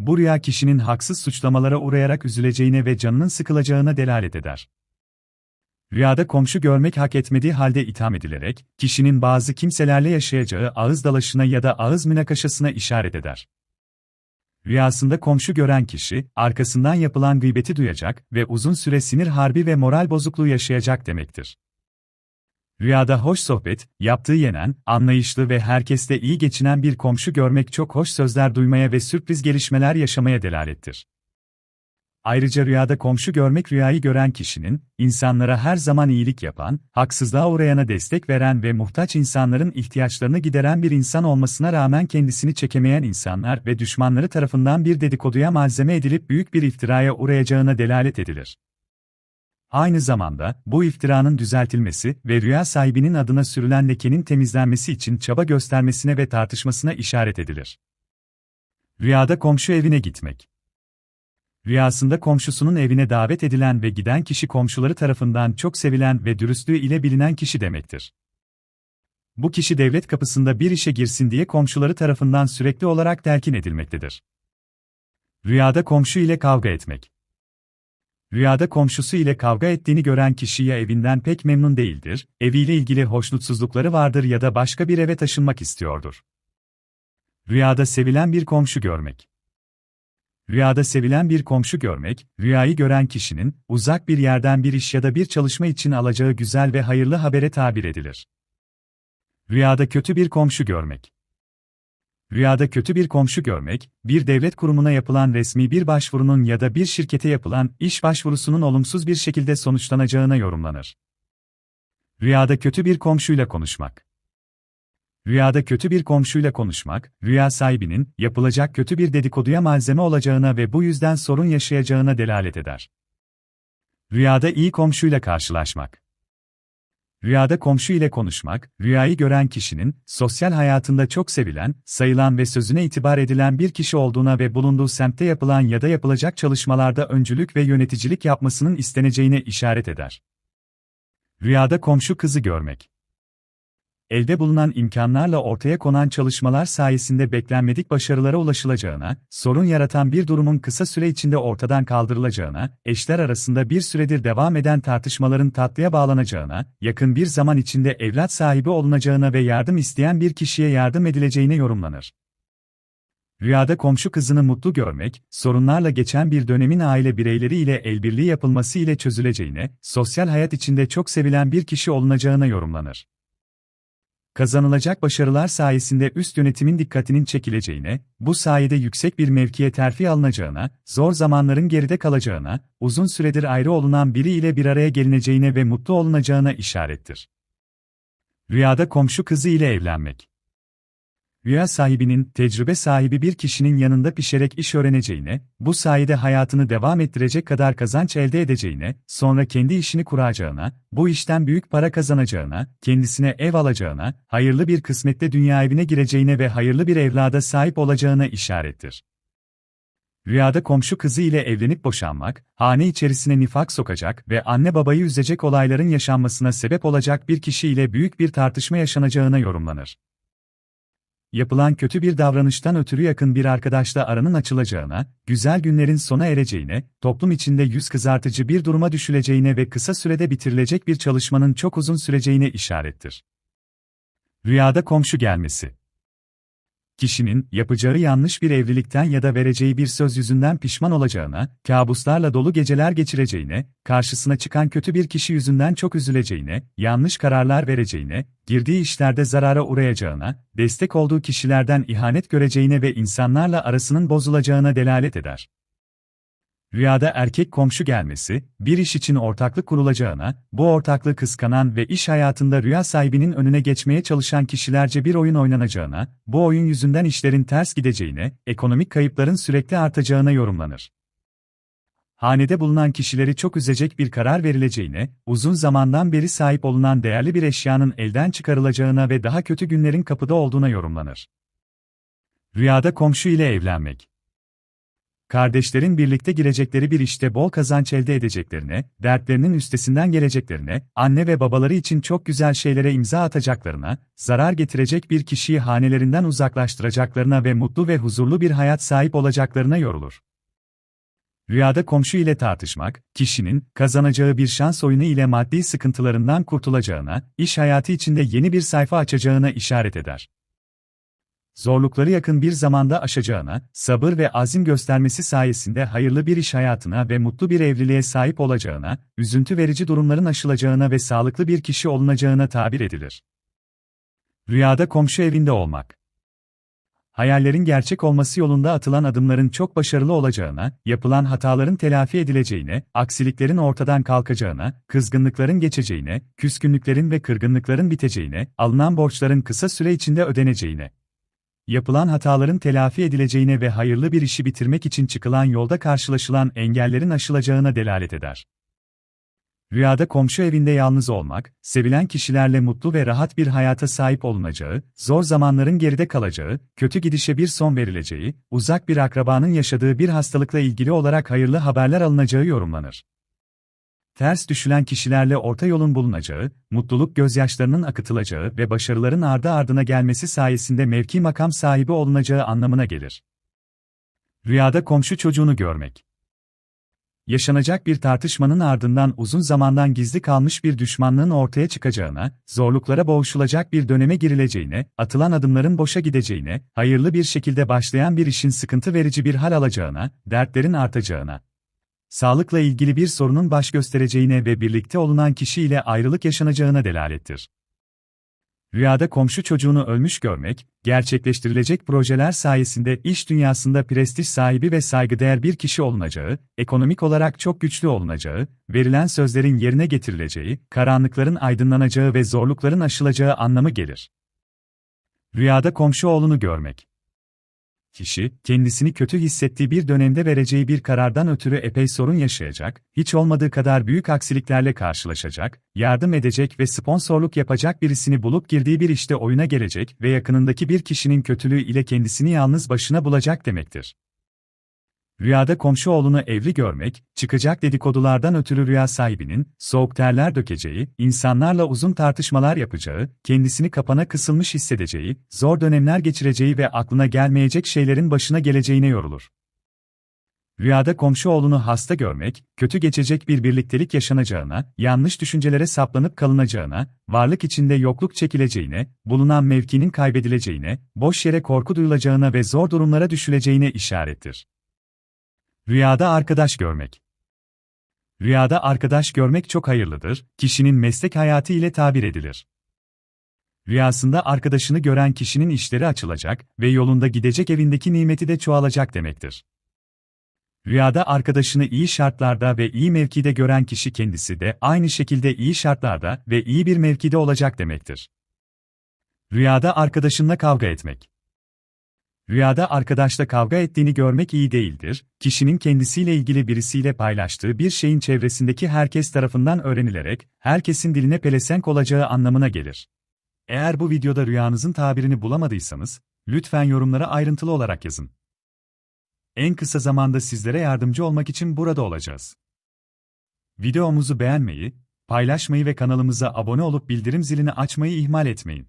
bu rüya kişinin haksız suçlamalara uğrayarak üzüleceğine ve canının sıkılacağına delalet eder. Rüyada komşu görmek hak etmediği halde itham edilerek, kişinin bazı kimselerle yaşayacağı ağız dalaşına ya da ağız münakaşasına işaret eder. Rüyasında komşu gören kişi, arkasından yapılan gıybeti duyacak ve uzun süre sinir harbi ve moral bozukluğu yaşayacak demektir. Rüyada hoş sohbet, yaptığı yenen, anlayışlı ve herkesle iyi geçinen bir komşu görmek çok hoş sözler duymaya ve sürpriz gelişmeler yaşamaya delalettir. Ayrıca rüyada komşu görmek rüyayı gören kişinin, insanlara her zaman iyilik yapan, haksızlığa uğrayana destek veren ve muhtaç insanların ihtiyaçlarını gideren bir insan olmasına rağmen kendisini çekemeyen insanlar ve düşmanları tarafından bir dedikoduya malzeme edilip büyük bir iftiraya uğrayacağına delalet edilir. Aynı zamanda, bu iftiranın düzeltilmesi ve rüya sahibinin adına sürülen lekenin temizlenmesi için çaba göstermesine ve tartışmasına işaret edilir. Rüyada komşu evine gitmek. Rüyasında komşusunun evine davet edilen ve giden kişi komşuları tarafından çok sevilen ve dürüstlüğü ile bilinen kişi demektir. Bu kişi devlet kapısında bir işe girsin diye komşuları tarafından sürekli olarak telkin edilmektedir. Rüyada komşu ile kavga etmek. Rüyada komşusu ile kavga ettiğini gören kişi ya evinden pek memnun değildir, eviyle ilgili hoşnutsuzlukları vardır ya da başka bir eve taşınmak istiyordur. Rüyada sevilen bir komşu görmek. Rüyada sevilen bir komşu görmek, rüyayı gören kişinin uzak bir yerden bir iş ya da bir çalışma için alacağı güzel ve hayırlı habere tabir edilir. Rüyada kötü bir komşu görmek. Rüyada kötü bir komşu görmek, bir devlet kurumuna yapılan resmi bir başvurunun ya da bir şirkete yapılan iş başvurusunun olumsuz bir şekilde sonuçlanacağına yorumlanır. Rüyada kötü bir komşuyla konuşmak. Rüyada kötü bir komşuyla konuşmak, rüya sahibinin yapılacak kötü bir dedikoduya malzeme olacağına ve bu yüzden sorun yaşayacağına delalet eder. Rüyada iyi komşuyla karşılaşmak. Rüyada komşu ile konuşmak, rüyayı gören kişinin, sosyal hayatında çok sevilen, sayılan ve sözüne itibar edilen bir kişi olduğuna ve bulunduğu semtte yapılan ya da yapılacak çalışmalarda öncülük ve yöneticilik yapmasının isteneceğine işaret eder. Rüyada komşu kızı görmek elde bulunan imkanlarla ortaya konan çalışmalar sayesinde beklenmedik başarılara ulaşılacağına, sorun yaratan bir durumun kısa süre içinde ortadan kaldırılacağına, eşler arasında bir süredir devam eden tartışmaların tatlıya bağlanacağına, yakın bir zaman içinde evlat sahibi olunacağına ve yardım isteyen bir kişiye yardım edileceğine yorumlanır. Rüyada komşu kızını mutlu görmek, sorunlarla geçen bir dönemin aile bireyleri ile elbirliği yapılması ile çözüleceğine, sosyal hayat içinde çok sevilen bir kişi olunacağına yorumlanır kazanılacak başarılar sayesinde üst yönetimin dikkatinin çekileceğine, bu sayede yüksek bir mevkiye terfi alınacağına, zor zamanların geride kalacağına, uzun süredir ayrı olunan biri ile bir araya gelineceğine ve mutlu olunacağına işarettir. Rüyada komşu kızı ile evlenmek Rüya sahibinin, tecrübe sahibi bir kişinin yanında pişerek iş öğreneceğine, bu sayede hayatını devam ettirecek kadar kazanç elde edeceğine, sonra kendi işini kuracağına, bu işten büyük para kazanacağına, kendisine ev alacağına, hayırlı bir kısmette dünya evine gireceğine ve hayırlı bir evlada sahip olacağına işarettir. Rüyada komşu kızı ile evlenip boşanmak, hane içerisine nifak sokacak ve anne babayı üzecek olayların yaşanmasına sebep olacak bir kişi ile büyük bir tartışma yaşanacağına yorumlanır yapılan kötü bir davranıştan ötürü yakın bir arkadaşla aranın açılacağına, güzel günlerin sona ereceğine, toplum içinde yüz kızartıcı bir duruma düşüleceğine ve kısa sürede bitirilecek bir çalışmanın çok uzun süreceğine işarettir. Rüyada komşu gelmesi kişinin yapacağı yanlış bir evlilikten ya da vereceği bir söz yüzünden pişman olacağına, kabuslarla dolu geceler geçireceğine, karşısına çıkan kötü bir kişi yüzünden çok üzüleceğine, yanlış kararlar vereceğine, girdiği işlerde zarara uğrayacağına, destek olduğu kişilerden ihanet göreceğine ve insanlarla arasının bozulacağına delalet eder. Rüyada erkek komşu gelmesi, bir iş için ortaklık kurulacağına, bu ortaklığı kıskanan ve iş hayatında rüya sahibinin önüne geçmeye çalışan kişilerce bir oyun oynanacağına, bu oyun yüzünden işlerin ters gideceğine, ekonomik kayıpların sürekli artacağına yorumlanır. hanede bulunan kişileri çok üzecek bir karar verileceğine, uzun zamandan beri sahip olunan değerli bir eşyanın elden çıkarılacağına ve daha kötü günlerin kapıda olduğuna yorumlanır. Rüyada komşu ile evlenmek. Kardeşlerin birlikte girecekleri bir işte bol kazanç elde edeceklerine, dertlerinin üstesinden geleceklerine, anne ve babaları için çok güzel şeylere imza atacaklarına, zarar getirecek bir kişiyi hanelerinden uzaklaştıracaklarına ve mutlu ve huzurlu bir hayat sahip olacaklarına yorulur. Rüyada komşu ile tartışmak, kişinin kazanacağı bir şans oyunu ile maddi sıkıntılarından kurtulacağına, iş hayatı içinde yeni bir sayfa açacağına işaret eder. Zorlukları yakın bir zamanda aşacağına, sabır ve azim göstermesi sayesinde hayırlı bir iş hayatına ve mutlu bir evliliğe sahip olacağına, üzüntü verici durumların aşılacağına ve sağlıklı bir kişi olunacağına tabir edilir. Rüyada komşu evinde olmak hayallerin gerçek olması yolunda atılan adımların çok başarılı olacağına, yapılan hataların telafi edileceğine, aksiliklerin ortadan kalkacağına, kızgınlıkların geçeceğine, küskünlüklerin ve kırgınlıkların biteceğine, alınan borçların kısa süre içinde ödeneceğine, yapılan hataların telafi edileceğine ve hayırlı bir işi bitirmek için çıkılan yolda karşılaşılan engellerin aşılacağına delalet eder. Rüyada komşu evinde yalnız olmak, sevilen kişilerle mutlu ve rahat bir hayata sahip olunacağı, zor zamanların geride kalacağı, kötü gidişe bir son verileceği, uzak bir akrabanın yaşadığı bir hastalıkla ilgili olarak hayırlı haberler alınacağı yorumlanır. Ters düşülen kişilerle orta yolun bulunacağı, mutluluk gözyaşlarının akıtılacağı ve başarıların ardı ardına gelmesi sayesinde mevki makam sahibi olunacağı anlamına gelir. Rüyada komşu çocuğunu görmek yaşanacak bir tartışmanın ardından uzun zamandan gizli kalmış bir düşmanlığın ortaya çıkacağına, zorluklara boğuşulacak bir döneme girileceğine, atılan adımların boşa gideceğine, hayırlı bir şekilde başlayan bir işin sıkıntı verici bir hal alacağına, dertlerin artacağına, sağlıkla ilgili bir sorunun baş göstereceğine ve birlikte olunan kişiyle ayrılık yaşanacağına delalettir. Rüyada komşu çocuğunu ölmüş görmek, gerçekleştirilecek projeler sayesinde iş dünyasında prestij sahibi ve saygıdeğer bir kişi olunacağı, ekonomik olarak çok güçlü olunacağı, verilen sözlerin yerine getirileceği, karanlıkların aydınlanacağı ve zorlukların aşılacağı anlamı gelir. Rüyada komşu oğlunu görmek kişi, kendisini kötü hissettiği bir dönemde vereceği bir karardan ötürü epey sorun yaşayacak, hiç olmadığı kadar büyük aksiliklerle karşılaşacak, yardım edecek ve sponsorluk yapacak birisini bulup girdiği bir işte oyuna gelecek ve yakınındaki bir kişinin kötülüğü ile kendisini yalnız başına bulacak demektir. Rüyada komşu oğlunu evli görmek, çıkacak dedikodulardan ötürü rüya sahibinin, soğuk terler dökeceği, insanlarla uzun tartışmalar yapacağı, kendisini kapana kısılmış hissedeceği, zor dönemler geçireceği ve aklına gelmeyecek şeylerin başına geleceğine yorulur. Rüyada komşu oğlunu hasta görmek, kötü geçecek bir birliktelik yaşanacağına, yanlış düşüncelere saplanıp kalınacağına, varlık içinde yokluk çekileceğine, bulunan mevkinin kaybedileceğine, boş yere korku duyulacağına ve zor durumlara düşüleceğine işarettir. Rüyada arkadaş görmek. Rüyada arkadaş görmek çok hayırlıdır, kişinin meslek hayatı ile tabir edilir. Rüyasında arkadaşını gören kişinin işleri açılacak ve yolunda gidecek evindeki nimeti de çoğalacak demektir. Rüyada arkadaşını iyi şartlarda ve iyi mevkide gören kişi kendisi de aynı şekilde iyi şartlarda ve iyi bir mevkide olacak demektir. Rüyada arkadaşınla kavga etmek. Rüyada arkadaşla kavga ettiğini görmek iyi değildir, kişinin kendisiyle ilgili birisiyle paylaştığı bir şeyin çevresindeki herkes tarafından öğrenilerek, herkesin diline pelesenk olacağı anlamına gelir. Eğer bu videoda rüyanızın tabirini bulamadıysanız, lütfen yorumlara ayrıntılı olarak yazın. En kısa zamanda sizlere yardımcı olmak için burada olacağız. Videomuzu beğenmeyi, paylaşmayı ve kanalımıza abone olup bildirim zilini açmayı ihmal etmeyin.